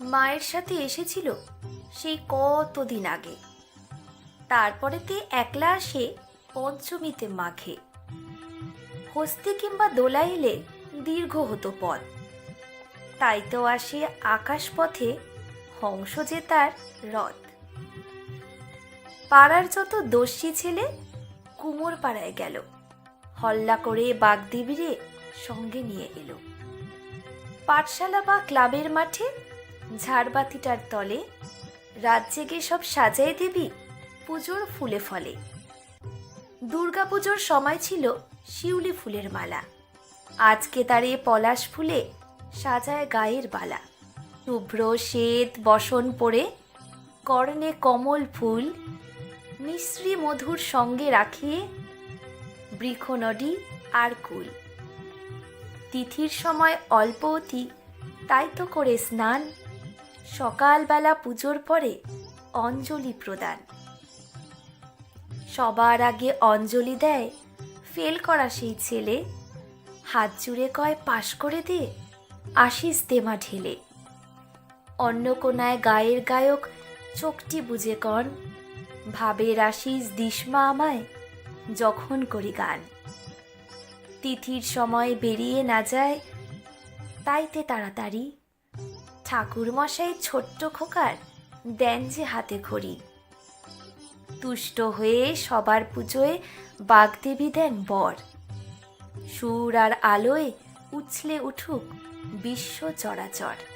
মায়ের সাথে এসেছিল সেই কতদিন আগে। তারপরেতে একলা আসে পঞ্চমীতে মাখে হস্তি কিংবা দোলা এলে দীর্ঘ হতো পথ। তাই তো আসে আকাশপথে হংস যে তার রথ। পাড়ার যত দস্যি ছেলে কুমোর পাড়ায় গেল। হল্লা করে বাগদেবীরে সঙ্গে নিয়ে এলো। পাঠশালা বা ক্লাবের মাঠে ঝাড়বাতিটার তলে রাত জেগে সব সাজায় দেবী, পুজোর ফুলে ফলে। দুর্গাপুজোর সময় ছিল শিউলি ফুলের মালা। আজকে তারে পলাশ ফুলে সাজায় গায়ের বালা। শুভ্র শ্বেত বসন পরে কর্ণে কমল ফুল মিশ্রি মধুর সঙ্গে রাখিয়ে বৃক্ষনডি আর কুল। তিথির সময় অল্প অতি তাই তো করে স্নান সকালবেলা পুজোর পরে অঞ্জলি প্রদান। সবার আগে অঞ্জলি দেয়, ফেল করা সেই ছেলে, হাত জুড়ে কয় পাশ করে দে, আশিস দেমা ঢেলে। অন্য কোনায় গায়ের গায়ক চোখটি বুঝে কন, ভাবের আশিস দিশমা আমায় যখন করি গান। তিথির সময় বেরিয়ে না যায়, তাইতে তাড়াতাড়ি ঠাকুর মশাই ছোট্ট খোকার দেন যে হাতে ঘড়ি। তুষ্ট হয়ে সবার পুজোয় বাগদেবী দেন বর। সুর আর আলোয় উছলে উঠুক বিশ্ব চরাচর।